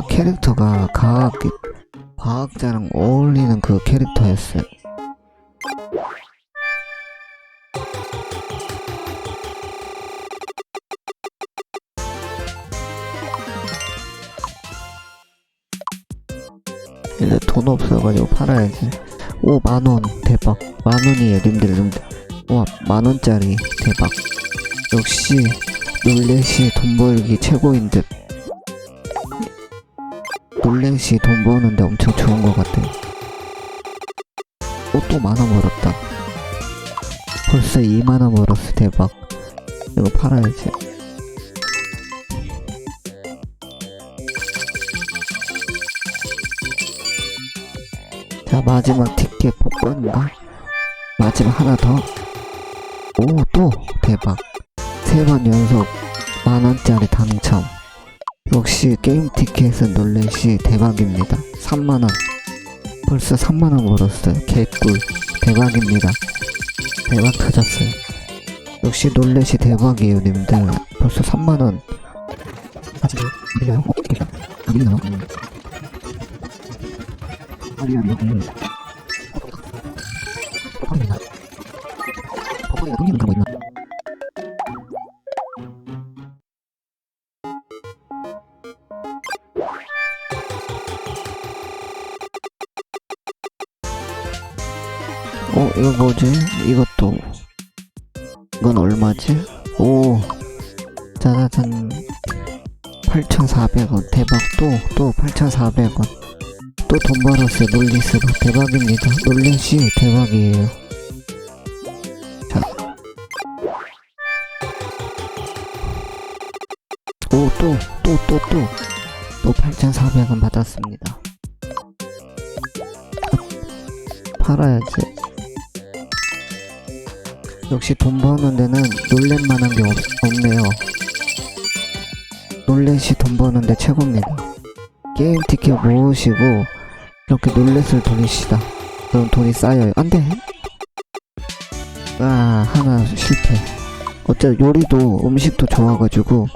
그 캐릭터가 과학, 과학자랑 어울리는 그 캐릭터였어요. 이제 돈 없어가지고 팔아야지. 오, 만원. 대박. 만원이에요, 님들, 님들. 와, 만원짜리. 대박. 역시, 놀렛이 돈 벌기 최고인 듯. 놀렛이 돈 버는데 엄청 좋은 것. 어, 또 만원 벌었다. 벌써 2만원 벌었어, 대박. 이거 팔아야지. 자, 마지막 티켓 복권인가? 마지막 하나 더. 오, 또! 대박. 세 번 연속 만원짜리 당첨. 역시 게임 티켓은 놀렛이 대박입니다. 3만원. 벌써 3만원 벌었어요. 개꿀. 대박입니다. 대박 터졌어요. 역시 놀렛이 대박이에요, 님들. 벌써 3만원. 아직? 어? 음. 아니요, 음. 버퍼링이나. 버퍼링이 그런 거 있나? 어, 이거 뭐지? 이것도. 이건 얼마지? 오. 짜자잔. 8,400원. 대박. 또, 또 8,400원. 또 돈 벌었어요. 놀리스가. 대박입니다. 놀리시 대박이에요. 자. 오, 또, 또, 또, 또. 또 8,400원 받았습니다. 팔아야지. 역시 돈 버는 데는 놀렛만한 게 없, 없네요. 놀렛이 돈 버는데 최고입니다. 게임 티켓 모으시고 이렇게 놀렛을 돌리시다. 그럼 돈이 쌓여요. 안 돼! 아, 하나 실패. 어째 요리도 음식도 좋아가지고